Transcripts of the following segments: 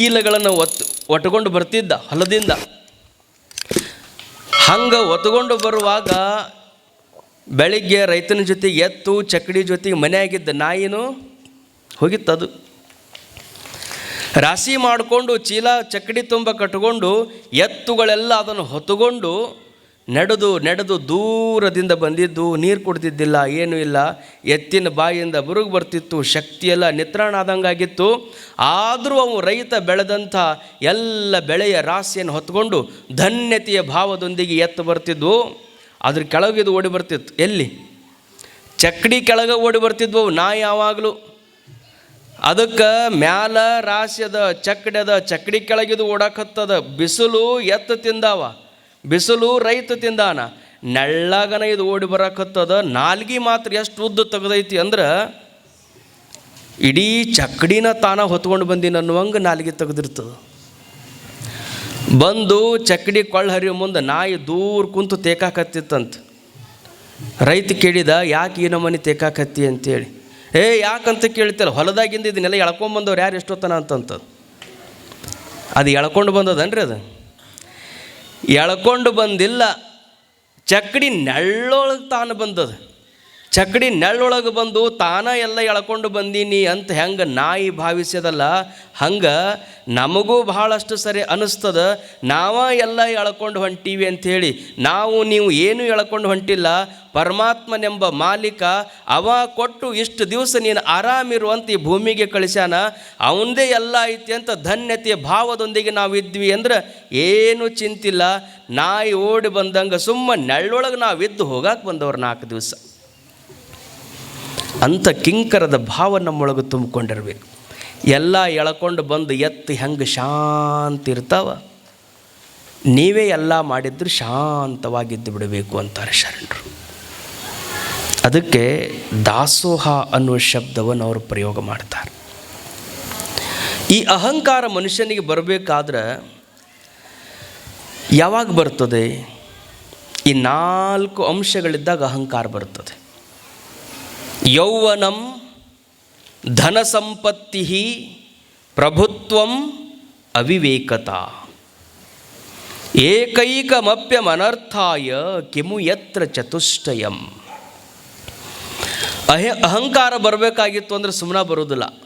ಚೀಲಗಳನ್ನು ಒತ್ತು ಒಟ್ಕೊಂಡು ಬರ್ತಿದ್ದ ಹೊಲದಿಂದ. ಹಂಗೆ ಒತ್ಕೊಂಡು ಬರುವಾಗ ಬೆಳಿಗ್ಗೆ ರೈತನ ಜೊತೆ ಎತ್ತು ಚಕ್ಕಡಿ ಜೊತೆಗೆ ಮನೆಯಾಗಿದ್ದ ನಾಯಿನೂ ಹೋಗಿತ್ತದು. ರಾಶಿ ಮಾಡಿಕೊಂಡು ಚೀಲ ಚಕ್ಕಡಿ ತುಂಬ ಕಟ್ಕೊಂಡು ಎತ್ತುಗಳೆಲ್ಲ ಅದನ್ನು ಹೊತ್ತುಕೊಂಡು ನಡೆದು ನಡೆದು ದೂರದಿಂದ ಬಂದಿದ್ದು ನೀರು ಕುಡ್ತಿದ್ದಿಲ್ಲ ಏನೂ ಇಲ್ಲ. ಎತ್ತಿನ ಬಾಯಿಂದ ಬುರುಗು ಬರ್ತಿತ್ತು, ಶಕ್ತಿಯೆಲ್ಲ ನಿತ್ರಾಣ ಆದಂಗಾಗಿತ್ತು. ಆದರೂ ಅವು ರೈತ ಬೆಳೆದಂಥ ಎಲ್ಲ ಬೆಳೆಯ ರಾಶಿಯನ್ನು ಹೊತ್ಕೊಂಡು ಧನ್ಯತೆಯ ಭಾವದೊಂದಿಗೆ ಎತ್ತು ಬರ್ತಿದ್ವು. ಅದ್ರ ಕೆಳಗಿದು ಓಡಿ ಬರ್ತಿತ್ತು. ಎಲ್ಲಿ? ಚಕ್ಡಿ ಕೆಳಗೆ ಓಡಿ ಬರ್ತಿದ್ವು ನಾ ಯಾವಾಗಲೂ. ಅದಕ್ಕೆ ಮ್ಯಾಲ ರಾಶಿ ಅದ ಚಕ್ಡಿ ಅದ ಚಕ್ಡಿ ಕೆಳಗಿದು ಓಡಾಕತ್ತದ ಬಿಸಿಲು ಎತ್ತು ತಿಂದಾವ. ಬಿಸಿಲು ರೈತ ತಿಂದಾನ, ನೆಳ್ಳಗನ ಇದು ಓಡಿ ಬರಕತ್ತದ, ನಾಲ್ಗಿ ಮಾತ್ರ ಎಷ್ಟು ಉದ್ದ ತೆಗ್ದೈತಿ ಅಂದ್ರೆ, ಇಡೀ ಚಕ್ಕಡಿನ ತಾನ ಹೊತ್ಕೊಂಡು ಬಂದೀನಿ ಅನ್ನುವಂಗೆ ನಾಲ್ಗೆ ತೆಗೆದಿರ್ತದೆ. ಬಂದು ಚಕ್ಕಡಿ ಕೊಳ್ಳ ಹರಿಯೋ ಮುಂದೆ ನಾಯಿ ದೂರ ಕುಂತು ತೇಕಾಕತ್ತಿತ್ತಂತ. ರೈತ ಕೇಳಿದ, ಯಾಕೆ ಈ ನಮ್ಮನೆ ತೇಕಾಕತ್ತಿ ಅಂತೇಳಿ. ಏ, ಯಾಕಂತ ಕೇಳ್ತಿಲ್ಲ, ಹೊಲದಾಗಿಂದ ಇದನ್ನೆಲ್ಲ ಎಳ್ಕೊಂಡ್ಬಂದವ್ರು ಯಾರು ಎಷ್ಟೊತ್ತನ ಅಂತಂತ. ಅದು ಎಳ್ಕೊಂಡು ಬಂದದನ್ರಿ ಅದು? ಎಳ್ಕೊಂಡು ಬಂದಿಲ್ಲ. ಚಕ್ಕಡಿ ನೆಳ್ಳೊಳಗೆ ತಾನು ಬಂದದ. ಚಕ್ಕಡಿ ನೆಳ್ಳೊಳಗೆ ಬಂದು ತಾನ ಎಲ್ಲ ಎಳ್ಕೊಂಡು ಬಂದೀನಿ ಅಂತ ಹೆಂಗೆ ನಾಯಿ ಭಾವಿಸ್ಯದಲ್ಲ, ಹಂಗೆ ನಮಗೂ ಭಾಳಷ್ಟು ಸರಿ ಅನ್ನಿಸ್ತದ ನಾವ ಎಲ್ಲ ಎಳ್ಕೊಂಡು ಹೊಂಟೀವಿ ಅಂಥೇಳಿ ನಾವು ನೀವು ಏನು ಎಳ್ಕೊಂಡು ಹೊಂಟಿಲ್ಲ, ಪರಮಾತ್ಮನೆಂಬ ಮಾಲೀಕ, ಅವ ಕೊಟ್ಟು ಇಷ್ಟು ದಿವಸ ನೀನು ಆರಾಮಿರುವಂತ ಈ ಭೂಮಿಗೆ ಕಳಿಸ್ಯಾನ ಅವಂದೇ ಎಲ್ಲ ಐತಿ ಅಂತ ಧನ್ಯತೆಯ ಭಾವದೊಂದಿಗೆ ನಾವು ಇದ್ವಿ ಅಂದ್ರೆ ಏನು ಚಿಂತಿಲ್ಲ. ನಾಯಿ ಓಡಿ ಬಂದಂಗೆ ಸುಮ್ಮ ನೆಳ್ಳೊಳಗೆ ನಾವು ಇದ್ದು ಹೋಗಕ್ಕೆ ಬಂದವ್ರು ನಾಲ್ಕು ದಿವಸ. ಅಂಥ ಕಿಂಕರದ ಭಾವ ನಮ್ಮೊಳಗೆ ತುಂಬಿಕೊಂಡಿರ್ಬೇಕು ಎಲ್ಲ ಎಳ್ಕೊಂಡು ಬಂದು ಎತ್ತು ಹೆಂಗೆ ಶಾಂತಿ ಇರ್ತಾವ? ನೀವೇ ಎಲ್ಲ ಮಾಡಿದ್ರು ಶಾಂತವಾಗಿದ್ದು ಬಿಡಬೇಕು ಅಂತಾರೆ ಶರಣರು. ಅದಕ್ಕೆ ದಾಸೋಹ ಅನ್ನುವ ಶಬ್ದವನ್ನು ಅವರು ಪ್ರಯೋಗ ಮಾಡ್ತಾರೆ. ಈ ಅಹಂಕಾರ ಮನುಷ್ಯನಿಗೆ ಬರಬೇಕಾದ್ರೆ ಯಾವಾಗ ಬರ್ತದೆ? ಈ ನಾಲ್ಕು ಅಂಶಗಳಿದ್ದಾಗ ಅಹಂಕಾರ ಬರ್ತದೆ. ಯೌವನಂ ಧನ ಸಂಪತ್ತಿ ಪ್ರಭುತ್ವಂ ಅವಿವೇಕತ. ಏಕೈಕಮಪ್ಯಮನರ್ಥಾಯ ಕಿಮು ಯತ್ರ ಚತುಷ್ಟಯಂ. ಅಹ, ಅಹಂಕಾರ ಬರಬೇಕಾಗಿತ್ತು ಅಂದರೆ ಸುಮ್ಮನೆ ಬರೋದಿಲ್ಲ.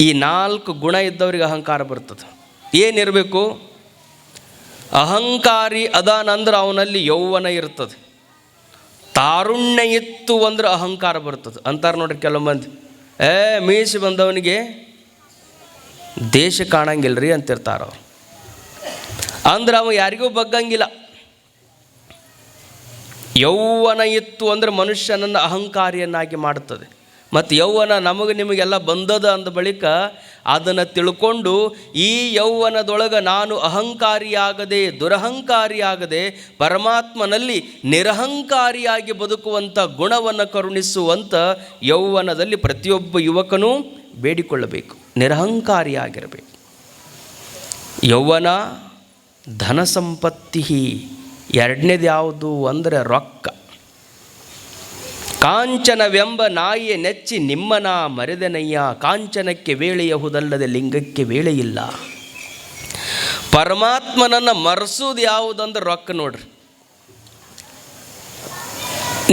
ಈ ನಾಲ್ಕು ಗುಣ ಇದ್ದವ್ರಿಗೆ ಅಹಂಕಾರ ಬರ್ತದೆ. ಏನಿರಬೇಕು? ಅಹಂಕಾರಿ ಅದಾನಂದ್ರೆ ಅವನಲ್ಲಿ ಯೌವನ ಇರ್ತದೆ. ತಾರುಣ್ಯ ಇತ್ತು ಅಂದ್ರೆ ಅಹಂಕಾರ ಬರ್ತದೆ. ಅಂತಾರೆ ನೋಡ್ರಿ ಕೆಲವು ಮಂದಿ. ಏ, ಮೀಸಿ ಬಂದವನಿಗೆ ದೇಶ ಕಾಣಂಗಿಲ್ರಿ ಅಂತಿರ್ತಾರ ಅವ್ರು. ಅಂದ್ರೆ ಅವ ಯಾರಿಗೂ ಬಗ್ಗಂಗಿಲ್ಲ. ಯೌವನ ಇತ್ತು ಅಂದ್ರೆ ಮನುಷ್ಯನನ್ನು ಅಹಂಕಾರಿಯನ್ನಾಗಿ ಮಾಡುತ್ತದೆ ಮತ್ತು ಯೌವನ ನಮಗೆ ನಿಮಗೆಲ್ಲ ಬಂದದ ಅಂದ ಬಳಿಕ ಅದನ್ನು ತಿಳ್ಕೊಂಡು ಈ ಯೌವನದೊಳಗೆ ನಾನು ಅಹಂಕಾರಿಯಾಗದೆ, ದುರಹಂಕಾರಿಯಾಗದೆ, ಪರಮಾತ್ಮನಲ್ಲಿ ನಿರಹಂಕಾರಿಯಾಗಿ ಬದುಕುವಂಥ ಗುಣವನ್ನು ಕರುಣಿಸುವಂಥ ಯೌವನದಲ್ಲಿ ಪ್ರತಿಯೊಬ್ಬ ಯುವಕನೂ ಬೇಡಿಕೊಳ್ಳಬೇಕು, ನಿರಹಂಕಾರಿಯಾಗಿರಬೇಕು. ಯೌವನ ಧನ ಸಂಪತ್ತಿ ಎರಡನೇದು ಯಾವುದು ಅಂದರೆ ರೊಕ್ಕ. ಕಾಂಚನವೆಂಬ ನಾಯಿಯ ನೆಚ್ಚಿ ನಿಮ್ಮನ ಮರೆದನಯ್ಯ, ಕಾಂಚನಕ್ಕೆ ವೇಳೆಯಹುದಲ್ಲದೆ ಲಿಂಗಕ್ಕೆ ವೇಳೆಯಿಲ್ಲ. ಪರಮಾತ್ಮನನ್ನು ಮರೆಸೋದು ಯಾವುದಂದ್ರೆ ರೊಕ್ಕ ನೋಡ್ರಿ.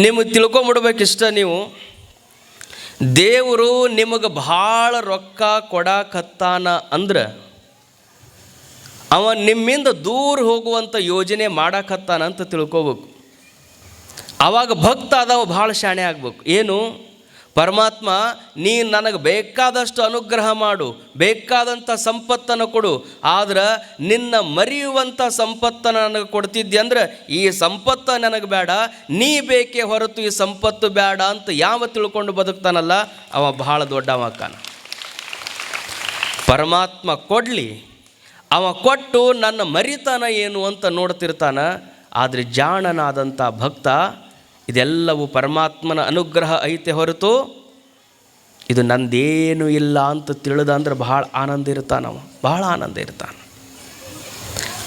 ನಿಮಗೆ ತಿಳ್ಕೊಂಬಿಡ್ಬೇಕಿಷ್ಟ ನೀವು. ದೇವರು ನಿಮಗೆ ಭಾಳ ರೊಕ್ಕ ಕೊಡಾಕತ್ತಾನ ಅಂದ್ರೆ ಅವ ನಿಮ್ಮಿಂದ ದೂರ ಹೋಗುವಂಥ ಯೋಜನೆ ಮಾಡಾಕತ್ತಾನ ಅಂತ ತಿಳ್ಕೊಬೇಕು. ಆವಾಗ ಭಕ್ತ ಅದಾವ ಭಾಳ ಶಾಣೆ ಆಗ್ಬೇಕು. ಏನು? ಪರಮಾತ್ಮ ನೀನು ನನಗೆ ಬೇಕಾದಷ್ಟು ಅನುಗ್ರಹ ಮಾಡು ಬೇಕಾದಂಥ ಸಂಪತ್ತನ್ನು ಕೊಡು, ಆದ್ರೆ ನಿನ್ನ ಮರೆಯುವಂಥ ಸಂಪತ್ತನ್ನು ನನಗೆ ಕೊಡ್ತಿದ್ದೆ ಅಂದ್ರೆ ಈ ಸಂಪತ್ತು ನನಗೆ ಬೇಡ, ನೀ ಬೇಕೇ ಹೊರತು ಈ ಸಂಪತ್ತು ಬೇಡ ಅಂತ ಯಾವ ತಿಳ್ಕೊಂಡು ಬದುಕ್ತಾನಲ್ಲ, ಅವ ಬಹಳ ದೊಡ್ಡ ಮಕ್ಕನ ಪರಮಾತ್ಮ ಕೊಡಲಿ, ಅವ ಕೊಟ್ಟು ನನ್ನ ಮರಿತಾನ ಏನು ಅಂತ ನೋಡ್ತಿರ್ತಾನ, ಆದರೆ ಜಾಣನಾದಂಥ ಭಕ್ತ ಇದೆಲ್ಲವೂ ಪರಮಾತ್ಮನ ಅನುಗ್ರಹ ಐತೆ ಹೊರತು ಇದು ನಂದೇನು ಇಲ್ಲ ಅಂತ ತಿಳಿದ ಅಂದ್ರೆ ಬಹಳ ಆನಂದ ಇರ್ತಾನವ ಬಹಳ ಆನಂದ ಇರ್ತಾನೆ.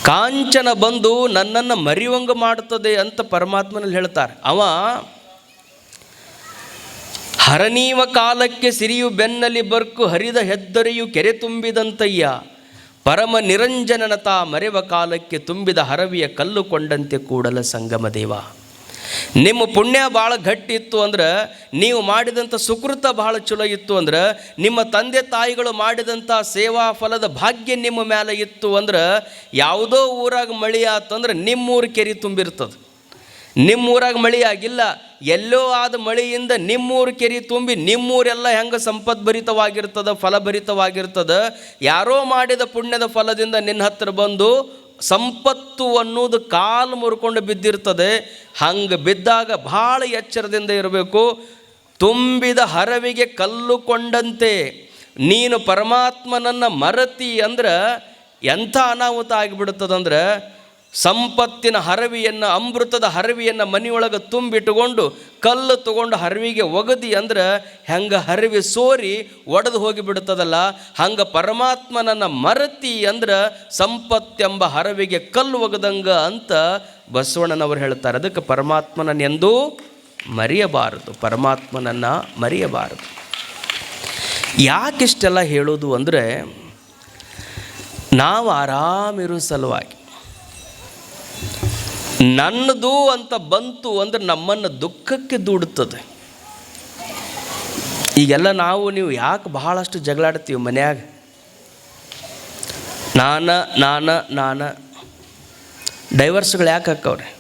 ಕಾಂಚನ ಬಂದು ನನ್ನನ್ನು ಮರಿವಂಗ ಮಾಡುತ್ತದೆ ಅಂತ ಪರಮಾತ್ಮನಲ್ಲಿ ಹೇಳ್ತಾರೆ. ಅವ ಹರನೀವ ಕಾಲಕ್ಕೆ ಸಿರಿಯು ಬೆನ್ನಲಿ ಬರ್ಕು ಹರಿದ ಹೆದ್ದರಿಯು ಕೆರೆ ತುಂಬಿದಂತಯ್ಯ. ಪರಮ ನಿರಂಜನನ ತಾ ಮರೆವ ಕಾಲಕ್ಕೆ ತುಂಬಿದ ಹರವಿಯ ಕಲ್ಲು ಕೊಂಡಂತೆ ಕೂಡಲ ಸಂಗಮ ದೇವ ನಿಮ್ಮ ಪುಣ್ಯ ಭಾಳ ಗಟ್ಟಿ ಇತ್ತು ಅಂದ್ರೆ ನೀವು ಮಾಡಿದಂಥ ಸುಕೃತ ಭಾಳ ಚಲೋ ಇತ್ತು ಅಂದ್ರೆ ನಿಮ್ಮ ತಂದೆ ತಾಯಿಗಳು ಮಾಡಿದಂಥ ಸೇವಾ ಫಲದ ಭಾಗ್ಯ ನಿಮ್ಮ ಮೇಲೆ ಇತ್ತು ಅಂದ್ರೆ ಯಾವುದೋ ಊರಾಗ ಮಳಿ ಆತಂದ್ರೆ ನಿಮ್ಮೂರು ಕೆರೆ ತುಂಬಿರ್ತದೆ. ನಿಮ್ಮೂರಾಗ ಮಳಿ ಆಗಿಲ್ಲ, ಎಲ್ಲೋ ಆದ ಮಳೆಯಿಂದ ನಿಮ್ಮೂರು ಕೆರೆ ತುಂಬಿ ನಿಮ್ಮೂರೆಲ್ಲ ಹೆಂಗೆ ಸಂಪದ್ಭರಿತವಾಗಿರ್ತದೆ, ಫಲಭರಿತವಾಗಿರ್ತದೆ, ಯಾರೋ ಮಾಡಿದ ಪುಣ್ಯದ ಫಲದಿಂದ ನಿನ್ನ ಹತ್ರ ಬಂದು ಸಂಪತ್ತು ಅನ್ನೋದು ಕಾಲು ಮುರ್ಕೊಂಡು ಬಿದ್ದಿರ್ತದೆ, ಹಂಗೆ ಬಿದ್ದಾಗ ಭಾಳ ಎಚ್ಚರದಿಂದ ಇರಬೇಕು. ತುಂಬಿದ ಹರವಿಗೆ ಕಲ್ಲು ಕೊಂಡಂತೆ. ನೀನು ಪರಮಾತ್ಮನನ್ನು ಮರತಿ ಅಂದ್ರೆ ಎಂಥ ಅನಾಹುತ ಆಗಿಬಿಡುತ್ತದಂದ್ರೆ ಸಂಪತ್ತಿನ ಹರವಿಯನ್ನು, ಅಮೃತದ ಹರವಿಯನ್ನು ಮನೆಯೊಳಗೆ ತುಂಬಿಟ್ಟುಕೊಂಡು, ಕಲ್ಲು ತಗೊಂಡು ಹರವಿಗೆ ಒಗದಿ ಅಂದ್ರೆ ಹೆಂಗೆ ಹರವಿ ಸೋರಿ ಒಡೆದು ಹೋಗಿಬಿಡುತ್ತದಲ್ಲ ಹಂಗೆ ಪರಮಾತ್ಮನನ್ನು ಮರತಿ ಅಂದ್ರೆ ಸಂಪತ್ತೆಂಬ ಹರವಿಗೆ ಕಲ್ಲು ಒಗದಂಗ ಅಂತ ಬಸವಣ್ಣನವರು ಹೇಳ್ತಾರೆ. ಅದಕ್ಕೆ ಪರಮಾತ್ಮನನ್ನೆಂದು ಮರೆಯಬಾರದು. ಪರಮಾತ್ಮನನ್ನು ಮರೆಯಬಾರದು. ಯಾಕಿಷ್ಟೆಲ್ಲ ಹೇಳೋದು ಅಂದರೆ, ನಾವು ಆರಾಮಿರೋ ಸಲುವಾಗಿ ನನ್ನದು ಅಂತ ಬಂತು ಅಂದರೆ ನಮ್ಮನ್ನು ದುಃಖಕ್ಕೆ ದೂಡುತ್ತದೆ. ಈಗೆಲ್ಲ ನಾವು, ನೀವು ಯಾಕೆ ಬಹಳಷ್ಟು ಜಗಳಾಡ್ತೀವಿ ಮನ್ಯಾಗ? ನಾನ ನಾನ ನಾನ. ಡೈವರ್ಸ್ಗಳು ಯಾಕೆ ಹಾಕವ್ರೆ?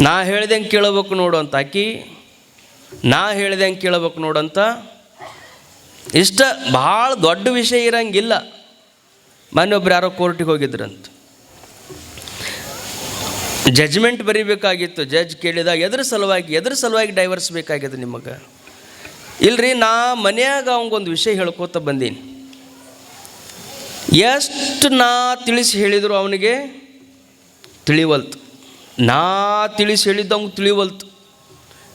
ನಾ ಹೇಳ್ದಂಗೆ ಕೇಳಬೇಕು ನೋಡು ಅಂತ ಆಕಿ ನಾ ಹೇಳ್ದಂಗೆ ಕೇಳಬೇಕು ಅಂತ. ಇಷ್ಟ ಭಾಳ ದೊಡ್ಡ ವಿಷಯ ಇರಂಗಿಲ್ಲ. ಮೊನ್ನೊಬ್ರು ಯಾರೋ ಕೋರ್ಟಿಗೆ ಹೋಗಿದ್ರಂತ. ಜಜ್ಮೆಂಟ್ ಬರೀಬೇಕಾಗಿತ್ತು. ಜಡ್ಜ್ ಕೇಳಿದ ಎದ್ರ ಸಲುವಾಗಿ ಎದ್ರ ಸಲುವಾಗಿ ಡೈವರ್ಸ್ ಬೇಕಾಗಿದೆ ನಿಮಗೆ? ಇಲ್ರಿ, ನಾ ಮನೆಯಾಗ ಅವಂಗೊಂದು ವಿಷಯ ಹೇಳ್ಕೋತ ಬಂದೀನಿ. ಎಷ್ಟು ನಾ ತಿಳಿಸಿ ಹೇಳಿದ್ರು ಅವನಿಗೆ? ತಿಳಿವಲ್ತು. ನಾ ತಿಳಿಸಿ ಹೇಳಿದ್ದು ತಿಳಿವಲ್ತು.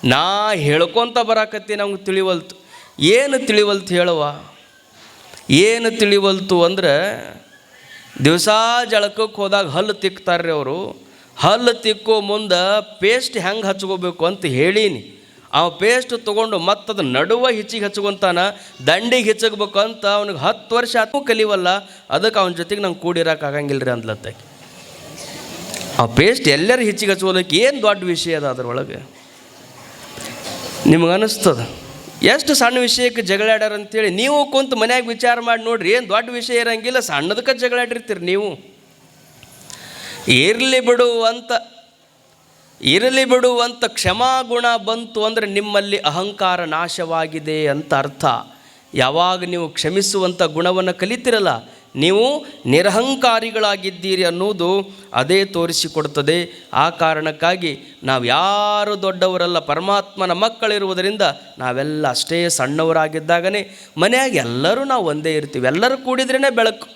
ನಾ ಹೇಳ್ಕೊತ ಬರಾಕತ್ತೀನಿ ಅವ್ನಿಗೆ ತಿಳಿವಲ್ತು. ಏನು ತಿಳಿವಲ್ತು ಹೇಳುವ ಏನು ತಿಳಿವಲ್ತು ಅಂದ್ರೆ ದಿವಸ ಜಳಕಕ್ಕೆ ಹೋದಾಗ ಹಲ್ಲು ತಿಕ್ತಾರ್ರಿ ಅವರು. ಹಲ್ಲು ತಿಕ್ಕೋ ಮುಂದೆ ಪೇಸ್ಟ್ ಹೆಂಗೆ ಹಚ್ಕೋಬೇಕು ಅಂತ ಹೇಳೀನಿ. ಆ ಪೇಸ್ಟ್ ತೊಗೊಂಡು ಮತ್ತದ ನಡುವ ಹಿಚ್ಚಿಗೆ ಹಚ್ಕೊಂತಾನ, ದಂಡಿಗೆ ಹಿಚ್ಚಬೇಕು ಅಂತ ಅವ್ನಿಗೆ ಹತ್ತು ವರ್ಷ ಆತು. ಕಲಿವಲ್ಲ, ಅದಕ್ಕೆ ಅವನ ಜೊತೆಗೆ ನಂಗೆ ಆಗಂಗಿಲ್ಲ ರೀ ಅಂದ್ಲತ್ತಾಕಿ ಆ ಪೇಸ್ಟ್ ಎಲ್ಲರೂ ಹೆಚ್ಚಿಗೆ ಹಚ್ಕೋದಕ್ಕೆ ಏನು ದೊಡ್ಡ ವಿಷಯ ಅದ ಅದ್ರೊಳಗೆ ನಿಮ್ಗೆ ಅನ್ನಿಸ್ತದೆ ಎಷ್ಟು ಸಣ್ಣ ವಿಷಯಕ್ಕೆ ಜಗಳಾಡ್ಯಾರ ಅಂತೇಳಿ ನೀವು ಕುಂತು ಮನ್ಯಾಗ ವಿಚಾರ ಮಾಡಿ ನೋಡ್ರಿ, ಏನು ದೊಡ್ಡ ವಿಷಯ ಇರಂಗಿಲ್ಲ ಸಣ್ಣದಕ್ಕೆ ಜಗಳಾಡಿರ್ತೀರಿ ನೀವು. ಇರಲಿ ಬಿಡು ಅಂತ ಇರಲಿ ಬಿಡು ಅಂತ ಕ್ಷಮಾಗುಣ ಬಂತು ಅಂದರೆ ನಿಮ್ಮಲ್ಲಿ ಅಹಂಕಾರ ನಾಶವಾಗಿದೆ ಅಂತ ಅರ್ಥ. ಯಾವಾಗ ನೀವು ಕ್ಷಮಿಸುವಂಥ ಗುಣವನ್ನು ಕಲಿತಿರಲ್ಲ, ನೀವು ನಿರಹಂಕಾರಿಗಳಾಗಿದ್ದೀರಿ ಅನ್ನೋದು ಅದೇ ತೋರಿಸಿಕೊಡ್ತದೆ ಆ ಕಾರಣಕ್ಕಾಗಿ ನಾವು ಯಾರು ದೊಡ್ಡವರಲ್ಲ, ಪರಮಾತ್ಮನ ಮಕ್ಕಳಿರುವುದರಿಂದ ನಾವೆಲ್ಲ ಅಷ್ಟೇ ಸಣ್ಣವರಾಗಿದ್ದಾಗನೇ ಮನೆಯಾಗ ಎಲ್ಲರೂ ನಾವು ಒಂದೇ ಇರ್ತೀವಿ. ಎಲ್ಲರೂ ಕೂಡಿದ್ರೇ ಬೆಳಕು.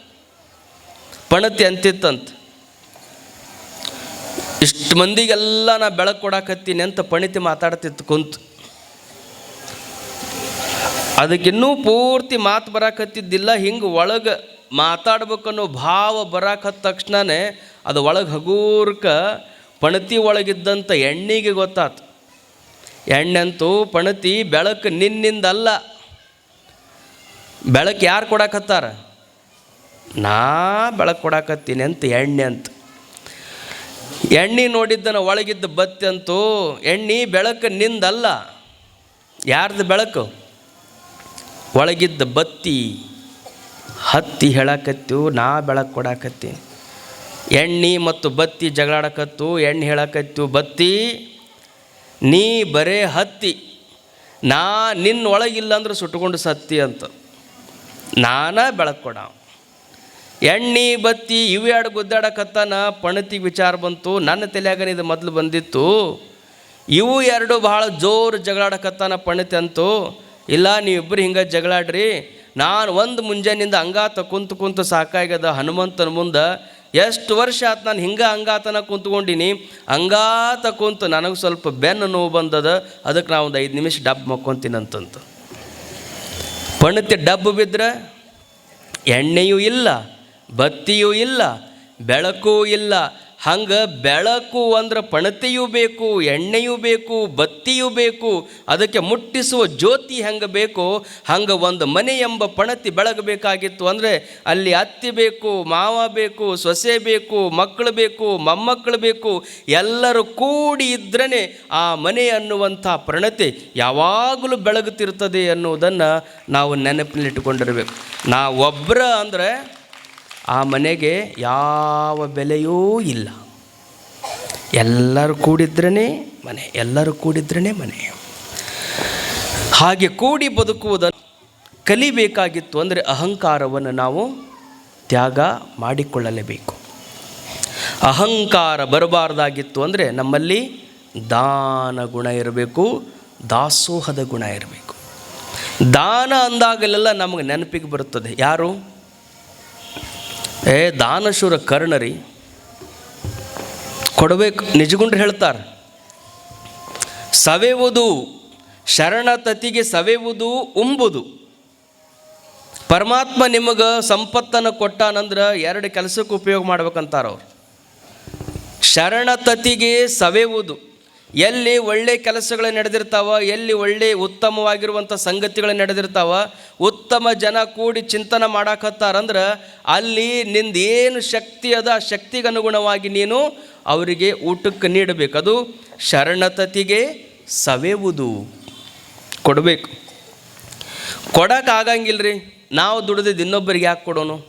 ಪಣತಿ ಅಂತಿತ್ತಂತ. ಇಷ್ಟು ಮಂದಿಗೆಲ್ಲ ನಾ ಬೆಳಕು ಕೊಡಾಕತ್ತೀನಿ ಅಂತ ಪಣಿತಿ ಮಾತಾಡ್ತಿತ್ತು ಕುಂತು. ಅದಕ್ಕಿನ್ನೂ ಪೂರ್ತಿ ಮಾತು ಬರಾಕತ್ತಿದ್ದಿಲ್ಲ ಹಿಂಗೆ ಒಳಗೆ ಮಾತಾಡ್ಬೇಕನ್ನೋ ಭಾವ ಬರಾಕತ್ತ ತಕ್ಷಣನೇ ಅದು ಒಳಗೆ ಹಗೂರ್ಕ ಪಣತಿ ಒಳಗಿದ್ದಂಥ ಎಣ್ಣೆಗೆ ಗೊತ್ತಾತು. ಎಣ್ಣೆಂತೂ ಪಣತಿ ಬೆಳಕು ನಿನ್ನಿಂದಲ್ಲ. ಬೆಳಕು ಯಾರು ಕೊಡಾಕತ್ತಾರ ನಾ ಬೆಳಕು ಕೊಡಾಕತ್ತೀನಿ ಅಂತ ಎಣ್ಣೆ ಅಂತ. ಎಣ್ಣೆ ನೋಡಿದ್ದನ ಒಳಗಿದ್ದ ಬತ್ತಿ ಅಂತೂ ಎಣ್ಣೆ ಬೆಳಕು ನಿಂದಲ್ಲ. ಯಾರ್ದು ಬೆಳಕು? ಒಳಗಿದ್ದ ಬತ್ತಿ. ಹತ್ತಿ ಹೇಳಕತ್ತು ನಾ ಬೆಳಕು ಕೊಡಾಕತ್ತಿ ಎಣ್ಣೆ ಮತ್ತು ಬತ್ತಿ ಜಗಳಾಡಕತ್ತು, ಎಣ್ಣೆ ಹೇಳಕತ್ತು ಬತ್ತಿ, ನೀ ಬರೇ ಹತ್ತಿ. ನಾ ನಿನ್ನ ಒಳಗಿಲ್ಲ ಅಂದ್ರೆ ಸುಟ್ಕೊಂಡು ಸತ್ತಿ ಅಂತ. ನಾನೇ ಬೆಳಕು ಕೊಡ ಎಣ್ಣೆ, ಬತ್ತಿ ಇವು ಎರಡು ಗುದ್ದಾಡಕತ್ತಾನ ಪಣತಿ ವಿಚಾರ ಬಂತು. ನನ್ನ ತಲೆಯಾಗನ ಇದು ಮೊದಲು ಬಂದಿತ್ತು. ಇವು ಎರಡು ಭಾಳ ಜೋರು ಜಗಳಾಡಕತ್ತಾನ ಪಣತಿ ಅಂತು. ಇಲ್ಲ ನೀವಿಬ್ಬರು ಹಿಂಗೆ ಜಗಳಾಡ್ರಿ. ನಾನು ಒಂದು ಮುಂಜಾನಿಂದ ಅಂಗಾತ ಕುಂತು ಕುಂತು ಸಾಕಾಗ್ಯದ ಹನುಮಂತನ ಮುಂದೆ. ಎಷ್ಟು ವರ್ಷ ಆತು ನಾನು ಹಿಂಗೆ ಅಂಗಾತನ ಕುಂತ್ಕೊಂಡಿನಿ. ಅಂಗಾತ ಕುಂತು ನನಗೆ ಸ್ವಲ್ಪ ಬೆನ್ನು ನೋವು ಬಂದದ. ಅದಕ್ಕೆ ನಾವು ಒಂದು ಐದು ನಿಮಿಷ ಡಬ್ ಮಕ್ಕೊಂತೀನಿ ಅಂತಂತ. ಪಣತಿ ಡಬ್ಬು ಬಿದ್ದರೆ ಎಣ್ಣೆಯೂ ಇಲ್ಲ. ಬತ್ತಿಯೂ ಇಲ್ಲ, ಬೆಳಕೂ ಇಲ್ಲ. ಹಂಗೆ ಬೆಳಕು ಅಂದ್ರೆ ಪಣತೆಯೂ ಬೇಕು, ಎಣ್ಣೆಯೂ ಬೇಕು, ಬತ್ತಿಯೂ ಬೇಕು. ಅದಕ್ಕೆ ಮುಟ್ಟಿಸುವ ಜ್ಯೋತಿ ಹೆಂಗೆ ಬೇಕು? ಹಂಗೆ ಒಂದು ಮನೆ ಎಂಬ ಪಣತಿ ಬೆಳಗಬೇಕಾಗಿತ್ತು ಅಂದರೆ ಅಲ್ಲಿ ಅತ್ತಿ ಬೇಕು, ಮಾವ ಬೇಕು, ಸೊಸೆ ಬೇಕು ಮಕ್ಕಳು ಬೇಕು, ಮೊಮ್ಮಕ್ಕಳು ಬೇಕು. ಎಲ್ಲರೂ ಕೂಡಿ ಇದ್ರೇ ಆ ಮನೆ ಅನ್ನುವಂಥ ಪ್ರಣತೆ ಯಾವಾಗಲೂ ಬೆಳಗುತ್ತಿರ್ತದೆ ಅನ್ನುವುದನ್ನು ನಾವು ನೆನಪಿನಲ್ಲಿಟ್ಟುಕೊಂಡಿರಬೇಕು. ನಾವು ಒಬ್ಬರ ಅಂದರೆ ಆ ಮನೆಗೆ ಯಾವ ಬೆಲೆಯೂ ಇಲ್ಲ. ಎಲ್ಲರೂ ಕೂಡಿದ್ರೇ ಮನೆ, ಎಲ್ಲರೂ ಕೂಡಿದ್ರೇ ಮನೆ. ಹಾಗೆ ಕೂಡಿ ಬದುಕುವುದನ್ನು ಕಲಿಬೇಕಾಗಿತ್ತು ಅಂದರೆ ಅಹಂಕಾರವನ್ನು ನಾವು ತ್ಯಾಗ ಮಾಡಿಕೊಳ್ಳಲೇಬೇಕು. ಅಹಂಕಾರ ಬರಬಾರ್ದಾಗಿತ್ತು ಅಂದರೆ ನಮ್ಮಲ್ಲಿ ದಾನ ಗುಣ ಇರಬೇಕು, ದಾಸೋಹದ ಗುಣ ಇರಬೇಕು. ದಾನ ಅಂದಾಗಲೆಲ್ಲ ನಮಗೆ ನೆನಪಿಗೆ ಬರುತ್ತದೆ. ಯಾರು? ಏ, ದಾನಶೂರ ಕರ್ಣರಿ. ಕೊಡಬೇಕು, ನಿಜಗುಂಡ್ರು ಹೇಳ್ತಾರೆ. ಸವೆವುದು ಶರಣತತಿಗೆ ಸವೆವುದು ಉಂಬುದು. ಪರಮಾತ್ಮ ನಿಮಗೆ ಸಂಪತ್ತನ್ನು ಕೊಟ್ಟಾನಂದ್ರೆ ಎರಡು ಕೆಲಸಕ್ಕೆ ಉಪಯೋಗ ಮಾಡ್ಬೇಕಂತಾರೆ ಅವ್ರು. ಶರಣತತಿಗೆ ಸವೆವುದು. ಎಲ್ಲಿ ಒಳ್ಳೆ ಕೆಲಸಗಳು ನಡೆದಿರ್ತಾವ, ಎಲ್ಲಿ ಒಳ್ಳೆ ಉತ್ತಮವಾಗಿರುವಂಥ ಸಂಗತಿಗಳು ನಡೆದಿರ್ತಾವ, ಉತ್ತಮ ಜನ ಕೂಡಿ ಚಿಂತನೆ ಮಾಡಾಕತ್ತಾರಂದ್ರೆ ಅಲ್ಲಿ ನಿಂದೇನು ಶಕ್ತಿ ಅದ, ಆ ಶಕ್ತಿಗೆ ಅನುಗುಣವಾಗಿ ನೀನು ಅವರಿಗೆ ಊಟಕ್ಕೆ ನೀಡಬೇಕು. ಅದು ಶರಣತತಿಗೆ ಸವೆವುದು. ಕೊಡಬೇಕು. ಕೊಡಕ್ಕೆ ಆಗಂಗಿಲ್ರಿ, ನಾವು ದುಡಿದಿದ್ದು ಇನ್ನೊಬ್ಬರಿಗೆ ಯಾಕೆ ಕೊಡೋನು?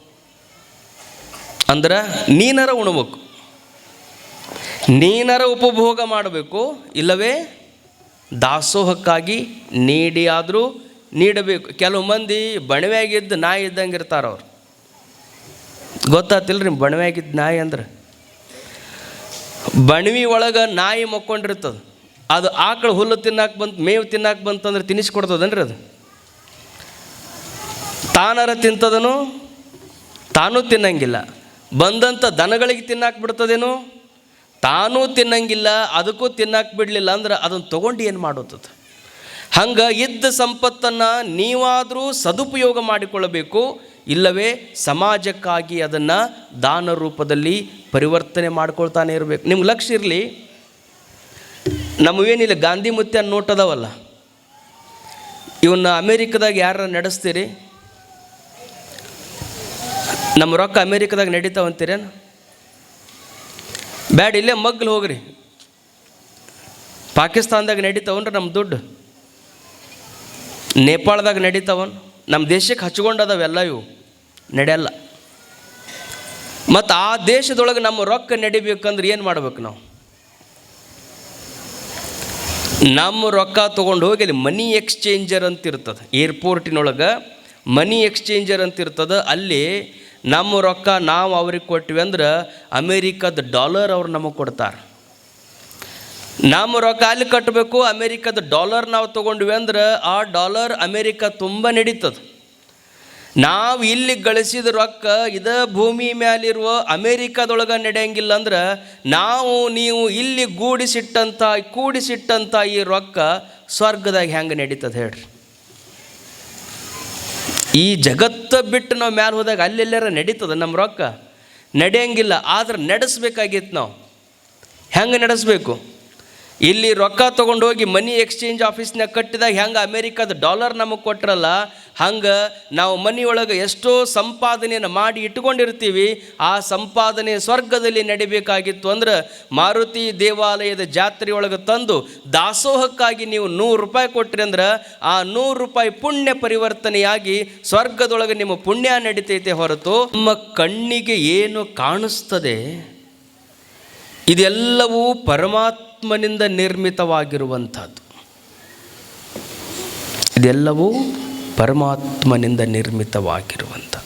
ಅಂದ್ರೆ ನೀನರ ಉಣ್ಬೇಕು. ನೀನರ ಉಪಭೋಗ ಮಾಡಬೇಕು, ಇಲ್ಲವೇ ದಾಸೋಹಕ್ಕಾಗಿ ನೀಡಿ ಆದರೂ ನೀಡಬೇಕು. ಕೆಲವು ಮಂದಿ ಬಣವೆಯಾಗಿದ್ದು ನಾಯಿ ಇದ್ದಂಗೆ ಇರ್ತಾರ ಅವ್ರು. ಗೊತ್ತಾತಿಲ್ರಿ ಬಣವೆಯಾಗಿದ್ದ ನಾಯಿ ಅಂದ್ರೆ? ಬಣವಿ ಒಳಗೆ ನಾಯಿ ಮಕ್ಕೊಂಡಿರ್ತದೆ. ಅದು ಆಕಳು ಹುಲ್ಲು ತಿನ್ನಾಕ ಬಂತು, ಮೇವು ತಿನ್ನಕ್ಕೆ ಬಂತಂದ್ರೆ ತಿನ್ನಿಸ್ಕೊಡ್ತದನ್ರಿ ಅದು? ತಾನರ ತಿಂತದನು, ತಾನೂ ತಿನ್ನಂಗಿಲ್ಲ. ಬಂದಂಥ ದನಗಳಿಗೆ ತಿನ್ನಾಕ ಬಿಡ್ತದೇನು? ತಾನೂ ತಿನ್ನಂಗಿಲ್ಲ, ಅದಕ್ಕೂ ತಿನ್ನಕ್ಕೆ ಬಿಡಲಿಲ್ಲ ಅಂದ್ರೆ ಅದನ್ನು ತೊಗೊಂಡು ಏನು ಮಾಡುತ್ತದೆ? ಹಂಗೆ ಇದ್ದ ಸಂಪತ್ತನ್ನು ನೀವಾದರೂ ಸದುಪಯೋಗ ಮಾಡಿಕೊಳ್ಳಬೇಕು, ಇಲ್ಲವೇ ಸಮಾಜಕ್ಕಾಗಿ ಅದನ್ನು ದಾನ ರೂಪದಲ್ಲಿ ಪರಿವರ್ತನೆ ಮಾಡ್ಕೊಳ್ತಾನೆ ಇರಬೇಕು. ನಿಮ್ಗೆ ಲಕ್ಷ್ಯ ಇರಲಿ? ನಮಗೇನಿಲ್ಲ ಗಾಂಧಿ ಮುತ್ಯ ನೋಟ್ ಅದಾವಲ್ಲ ಇವನ್ನ ಅಮೇರಿಕದಾಗ ಯಾರ ನಡೆಸ್ತೀರಿ? ನಮ್ಮ ರೊಕ್ಕ ಅಮೇರಿಕದಾಗ ನಡೀತಾವಂತೀರೇನು? ಬ್ಯಾಡ, ಇಲ್ಲೇ ಮಗ್ಲು ಹೋಗ್ರಿ. ಪಾಕಿಸ್ತಾನದಾಗ ನಡೀತಾವನ್ರಿ ನಮ್ಮ ದುಡ್ಡು. ನೇಪಾಳದಾಗ ನಡೀತಾವನ್ ನಮ್ಮ ದೇಶಕ್ಕೆ ಹಚ್ಕೊಂಡದವೆಲ್ಲ ಇವು. ನಡೆಯಲ್ಲ. ಮತ್ತು ಆ ದೇಶದೊಳಗೆ ನಮ್ಮ ರೊಕ್ಕ ನಡಿಬೇಕಂದ್ರೆ ಏನು ಮಾಡ್ಬೇಕು ನಾವು? ನಮ್ಮ ರೊಕ್ಕ ತೊಗೊಂಡು ಹೋಗಿ ಅಲ್ಲಿ ಮನಿ ಎಕ್ಸ್ಚೇಂಜರ್ ಅಂತ ಇರ್ತದೆ ಏರ್ಪೋರ್ಟಿನೊಳಗೆ ಮನಿ ಎಕ್ಸ್ಚೇಂಜರ್ ಅಂತ ಇರ್ತದೆ ಅಲ್ಲಿ ನಮ್ಮ ರೊಕ್ಕ ನಾವು ಅವ್ರಿಗೆ ಕೊಟ್ವಿ ಅಂದ್ರೆ ಅಮೇರಿಕದ ಡಾಲರ್ ಅವ್ರು ನಮಗೆ ಕೊಡ್ತಾರೆ. ನಮ್ಮ ರೊಕ್ಕ ಅಲ್ಲಿ ಕಟ್ಟಬೇಕು ಅಮೇರಿಕದ ಡಾಲರ್ ನಾವು ತೊಗೊಂಡ್ವಿ ಅಂದ್ರೆ ಆ ಡಾಲರ್ ಅಮೇರಿಕ ತುಂಬ ನಡೀತದೆ. ನಾವು ಇಲ್ಲಿ ಗಳಿಸಿದ ರೊಕ್ಕ ಇದ ಭೂಮಿ ಮ್ಯಾಲಿರುವ ಅಮೇರಿಕಾದೊಳಗೆ ನಡೆಯಂಗಿಲ್ಲ ಅಂದ್ರೆ ನಾವು ನೀವು ಇಲ್ಲಿ ಗೂಡಿಸಿಟ್ಟಂಥ ಕೂಡಿಸಿಟ್ಟಂಥ ಈ ರೊಕ್ಕ ಸ್ವರ್ಗದಾಗ ಹೆಂಗೆ ನಡೀತದೆ ಹೇಳ್ರಿ. ಈ ಜಗತ್ತು ಬಿಟ್ಟು ನಾವು ಮ್ಯಾಲೆ ಹೋದಾಗ ಅಲ್ಲೆಲ್ಲಾರ ನಡೀತದೆ ನಮ್ಮ ರೊಕ್ಕ? ನಡೆಯಂಗಿಲ್ಲ, ಆದ್ರೆ ನಡೆಸ್ಬೇಕಾಗಿತ್ತು ನಾವು. ಹೆಂಗೆ ನಡೆಸ್ಬೇಕು? ಇಲ್ಲಿ ರೊಕ್ಕ ತೊಗೊಂಡೋಗಿ ಮನಿ ಎಕ್ಸ್ಚೇಂಜ್ ಆಫೀಸ್ನಾಗ ಕಟ್ಟಿದಾಗ ಹೆಂಗೆ ಅಮೇರಿಕಾದ ಡಾಲರ್ ನಮಗೆ ಕೊಟ್ರಲ್ಲ ಹಂಗೆ ನಾವು ಮನೆಯೊಳಗೆ ಎಷ್ಟೋ ಸಂಪಾದನೆಯನ್ನು ಮಾಡಿ ಇಟ್ಕೊಂಡಿರ್ತೀವಿ ಆ ಸಂಪಾದನೆ ಸ್ವರ್ಗದಲ್ಲಿ ನಡಿಬೇಕಾಗಿತ್ತು ಅಂದ್ರೆ ಮಾರುತಿ ದೇವಾಲಯದ ಜಾತ್ರೆಯೊಳಗೆ ತಂದು ದಾಸೋಹಕ್ಕಾಗಿ ನೀವು ನೂರು ರೂಪಾಯಿ ಕೊಟ್ರಿ ಅಂದ್ರೆ ಆ ನೂರು ರೂಪಾಯಿ ಪುಣ್ಯ ಪರಿವರ್ತನೆಯಾಗಿ ಸ್ವರ್ಗದೊಳಗೆ ನಿಮ್ಮ ಪುಣ್ಯ ನಡೀತೈತೆ ಹೊರತು ನಮ್ಮ ಕಣ್ಣಿಗೆ ಏನು ಕಾಣಿಸ್ತದೆ? ಇದೆಲ್ಲವೂ ಪರಮಾತ್ಮನಿಂದ ನಿರ್ಮಿತವಾಗಿರುವಂಥದ್ದು. ಇದೆಲ್ಲವೂ ಪರಮಾತ್ಮನಿಂದ ನಿರ್ಮಿತವಾಗಿರುವಂಥ.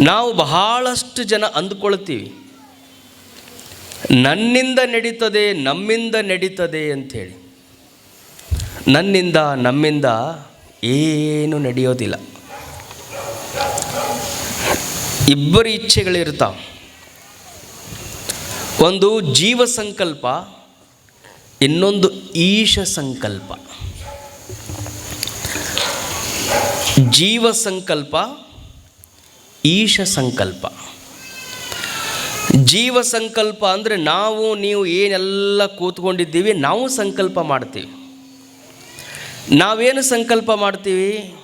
ನಾವು ಬಹಳಷ್ಟು ಜನ ಅಂದ್ಕೊಳ್ತೀವಿ. ನನ್ನಿಂದ ನಡೀತದೆ, ನಮ್ಮಿಂದ ನಡೀತದೆ ಅಂಥೇಳಿ. ನನ್ನಿಂದ, ನಮ್ಮಿಂದ ಏನು ನಡೆಯೋದಿಲ್ಲ. ಇಬ್ಬರು ಇಚ್ಛೆಗಳಿರ್ತಾವೆ. ಒಂದು ಜೀವ ಸಂಕಲ್ಪ, ಇನ್ನೊಂದು ಈಶ ಸಂಕಲ್ಪ. ಜೀವ ಸಂಕಲ್ಪ, ಈಶ ಸಂಕಲ್ಪ. ಜೀವ ಸಂಕಲ್ಪ ಅಂದರೆ ನಾವು, ನೀವು ಏನೆಲ್ಲ ಕೂತ್ಕೊಂಡಿದ್ದೀವಿ, ನಾವು ಸಂಕಲ್ಪ ಮಾಡ್ತೀವಿ. ನಾವೇನು ಸಂಕಲ್ಪ ಮಾಡ್ತೀವಿ?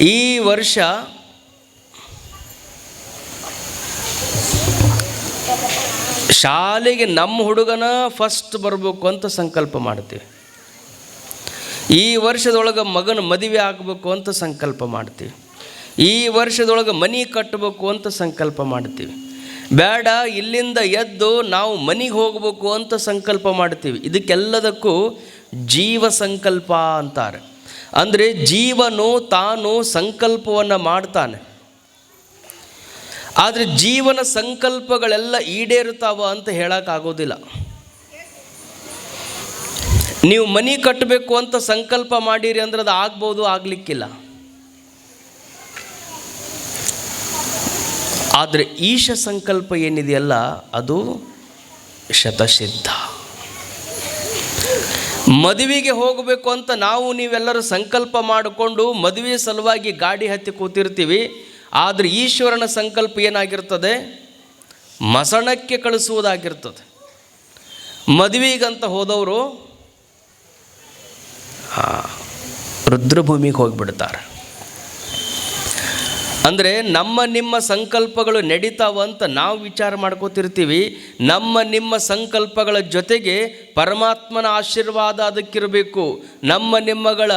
ಈ ವರ್ಷ ಶಾಲೆಗೆ ನಮ್ಮ ಹುಡುಗನ ಫಸ್ಟ್ ಬರಬೇಕು ಅಂತ ಸಂಕಲ್ಪ ಮಾಡ್ತೀವಿ. ಈ ವರ್ಷದೊಳಗೆ ಮಗನ ಮದುವೆ ಆಗಬೇಕು ಅಂತ ಸಂಕಲ್ಪ ಮಾಡ್ತೀವಿ. ಈ ವರ್ಷದೊಳಗೆ ಮನೆ ಕಟ್ಟಬೇಕು ಅಂತ ಸಂಕಲ್ಪ ಮಾಡ್ತೀವಿ. ಬೇಡ, ಇಲ್ಲಿಂದ ಎದ್ದು ನಾವು ಮನೆಗೆ ಹೋಗಬೇಕು ಅಂತ ಸಂಕಲ್ಪ ಮಾಡ್ತೀವಿ. ಇದಕ್ಕೆಲ್ಲದಕ್ಕೂ ಜೀವ ಸಂಕಲ್ಪ ಅಂತಾರೆ. ಅಂದರೆ ಜೀವನು ತಾನು ಸಂಕಲ್ಪವನ್ನು ಮಾಡ್ತಾನೆ. ಆದರೆ ಜೀವನ ಸಂಕಲ್ಪಗಳೆಲ್ಲ ಈಡೇರುತ್ತಾವ ಅಂತ ಹೇಳೋಕ್ಕಾಗೋದಿಲ್ಲ ನೀವು ಮನೆ ಕಟ್ಟಬೇಕು ಅಂತ ಸಂಕಲ್ಪ ಮಾಡಿರಿ ಅಂದ್ರೆ ಅದು ಆಗ್ಬೋದು, ಆಗಲಿಕ್ಕಿಲ್ಲ. ಆದರೆ ಈಶ ಸಂಕಲ್ಪ ಏನಿದೆಯಲ್ಲ, ಅದು ಶತಸಿದ್ಧ. ಮದುವೆಗೆ ಹೋಗಬೇಕು ಅಂತ ನಾವು ನೀವೆಲ್ಲರೂ ಸಂಕಲ್ಪ ಮಾಡಿಕೊಂಡು ಮದುವೆ ಸಲುವಾಗಿ ಗಾಡಿ ಹತ್ತಿ ಕೂತಿರ್ತೀವಿ, ಆದರೆ ಈಶ್ವರನ ಸಂಕಲ್ಪ ಏನಾಗಿರ್ತದೆ? ಮಸಣಕ್ಕೆ ಕಳಿಸುವುದಾಗಿರ್ತದೆ. ಮದುವೆಗಂತ ಹೋದವರು ರುದ್ರಭೂಮಿಗೆ ಹೋಗಿಬಿಡ್ತಾರೆ. ಅಂದರೆ ನಮ್ಮ ನಿಮ್ಮ ಸಂಕಲ್ಪಗಳು ನಡೀತಾವಂತ ನಾವು ವಿಚಾರ ಮಾಡ್ಕೋತಿರ್ತೀವಿ. ನಮ್ಮ ನಿಮ್ಮ ಸಂಕಲ್ಪಗಳ ಜೊತೆಗೆ ಪರಮಾತ್ಮನ ಆಶೀರ್ವಾದ ಅದಕ್ಕಿರಬೇಕು. ನಮ್ಮ ನಿಮ್ಮಗಳ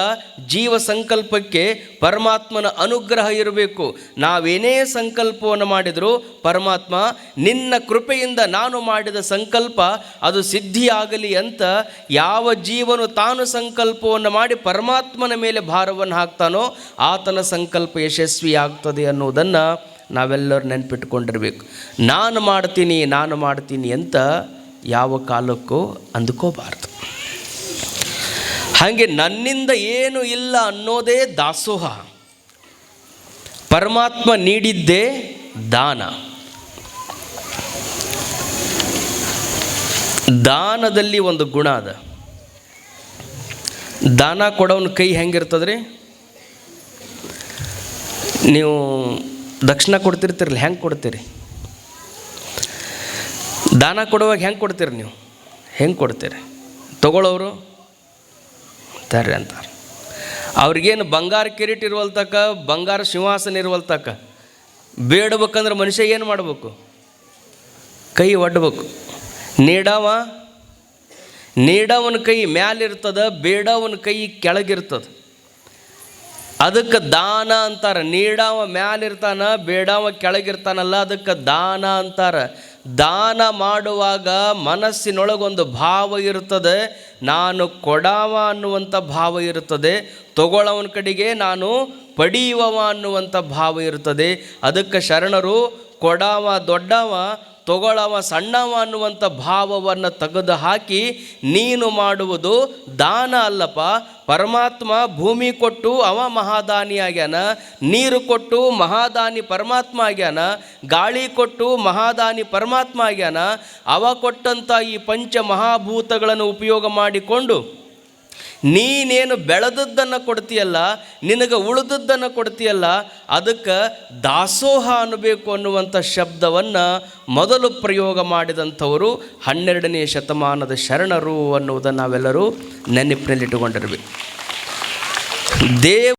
ಜೀವ ಸಂಕಲ್ಪಕ್ಕೆ ಪರಮಾತ್ಮನ ಅನುಗ್ರಹ ಇರಬೇಕು. ನಾವೇನೇ ಸಂಕಲ್ಪವನ್ನು ಮಾಡಿದರೂ ಪರಮಾತ್ಮ, ನಿನ್ನ ಕೃಪೆಯಿಂದ ನಾನು ಮಾಡಿದ ಸಂಕಲ್ಪ ಅದು ಸಿದ್ಧಿಯಾಗಲಿ ಅಂತ ಯಾವ ಜೀವನು ತಾನು ಸಂಕಲ್ಪವನ್ನು ಮಾಡಿ ಪರಮಾತ್ಮನ ಮೇಲೆ ಭಾರವನ್ನು ಹಾಕ್ತಾನೋ ಆತನ ಸಂಕಲ್ಪ ಯಶಸ್ವಿಯಾಗ್ತದೆ. ಅನ್ನೋದನ್ನು ನಾವೆಲ್ಲರೂ ನೆನ್ಪಿಟ್ಕೊಂಡಿರ್ಬೇಕು ನಾನು ಮಾಡ್ತೀನಿ ನಾನು ಮಾಡ್ತೀನಿ ಅಂತ ಯಾವ ಕಾಲಕ್ಕೂ ಅಂದ್ಕೋಬಾರ್ದು. ಹಾಗೆ ನನ್ನಿಂದ ಏನು ಇಲ್ಲ ಅನ್ನೋದೇ ದಾಸೋಹ. ಪರಮಾತ್ಮ ನೀಡಿದ್ದೇ ದಾನ. ದಾನದಲ್ಲಿ ಒಂದು ಗುಣ ಅದ. ದಾನ ಕೊಡೋನ ಕೈ ಹೆಂಗಿರ್ತದ್ರಿ? ನೀವು ದಕ್ಷಿಣ ಕೊಡ್ತಿರ್ತೀರಲ್ಲ ಹೆಂಗೆ ಕೊಡ್ತೀರಿ? ದಾನ ಕೊಡುವಾಗ ಹೆಂಗೆ ಕೊಡ್ತೀರಿ ನೀವು? ಹೆಂಗೆ ಕೊಡ್ತೀರಿ? ತಗೊಳ್ಳೋರು ತರ್ರಿ ಅಂತಾರೆ. ಅವ್ರಿಗೇನು ಬಂಗಾರ ಕಿರೀಟ ಇರುವಲ್ತಕ್ಕ ಬಂಗಾರ ಸಿಂಹಾಸನ ಇರುವಲ್ತಕ್ಕ ಬೇಡಬೇಕಂದ್ರೆ ಮನುಷ್ಯ ಏನು ಮಾಡಬೇಕು? ಕೈ ಒಡ್ಬೇಕು. ನೀಡವ, ನೀಡವನ ಕೈ ಮ್ಯಾಲಿರ್ತದ, ಬೇಡವನ ಕೈ ಕೆಳಗಿರ್ತದೆ. ಅದಕ್ಕೆ ದಾನ ಅಂತಾರೆ. ನೀಡವ ಮ್ಯಾಲಿರ್ತಾನ ಬೇಡವ ಕೆಳಗಿರ್ತಾನಲ್ಲ, ಅದಕ್ಕೆ ದಾನ ಅಂತಾರೆ. ದಾನ ಮಾಡುವಾಗ ಮನಸ್ಸಿನೊಳಗೊಂದು ಭಾವ ಇರುತ್ತದೆ ನಾನು ಕೊಡವ ಅನ್ನುವಂಥ ಭಾವ ಇರುತ್ತದೆ ತಗೊಳ್ಳೋವನ ಕಡೆಗೆ ನಾನು ಪಡೆಯುವವ ಅನ್ನುವಂಥ ಭಾವ ಇರುತ್ತದೆ ಅದಕ್ಕೆ ಶರಣರು, ಕೊಡವ ದೊಡ್ಡವ ತಗೊಳ್ಳವ ಸಣ್ಣವ ಅನ್ನುವಂಥ ಭಾವವನ್ನು ತೆಗೆದು ಹಾಕಿ ನೀನು ಮಾಡುವುದು ದಾನ ಅಲ್ಲಪ್ಪ. ಪರಮಾತ್ಮ ಭೂಮಿ ಕೊಟ್ಟು ಅವ ಮಹಾದಾನಿ ಆಗ್ಯಾನ, ನೀರು ಕೊಟ್ಟು ಮಹಾದಾನಿ ಪರಮಾತ್ಮ ಆಗ್ಯಾನ, ಗಾಳಿ ಕೊಟ್ಟು ಮಹಾದಾನಿ ಪರಮಾತ್ಮ ಆಗ್ಯಾನ, ಅವ ಕೊಟ್ಟಂಥ ಈ ಪಂಚ ಮಹಾಭೂತಗಳನ್ನು ಉಪಯೋಗ ಮಾಡಿಕೊಂಡು ನೀನೇನು ಬೆಳೆದದ್ದನ್ನು ಕೊಡ್ತೀಯಲ್ಲ, ನಿನಗೆ ಉಳಿದದ್ದನ್ನು ಕೊಡ್ತೀಯಲ್ಲ, ಅದಕ್ಕೆ ದಾಸೋಹ ಅನ್ನಬೇಕು ಅನ್ನುವಂಥ ಶಬ್ದವನ್ನು ಮೊದಲು ಪ್ರಯೋಗ ಮಾಡಿದಂಥವರು ಹನ್ನೆರಡನೇ ಶತಮಾನದ ಶರಣರು ಅನ್ನುವುದನ್ನು ನಾವೆಲ್ಲರೂ ನೆನಪಿನಲ್ಲಿಟ್ಟುಕೊಂಡಿರ್ಬೇಕು ದೇವ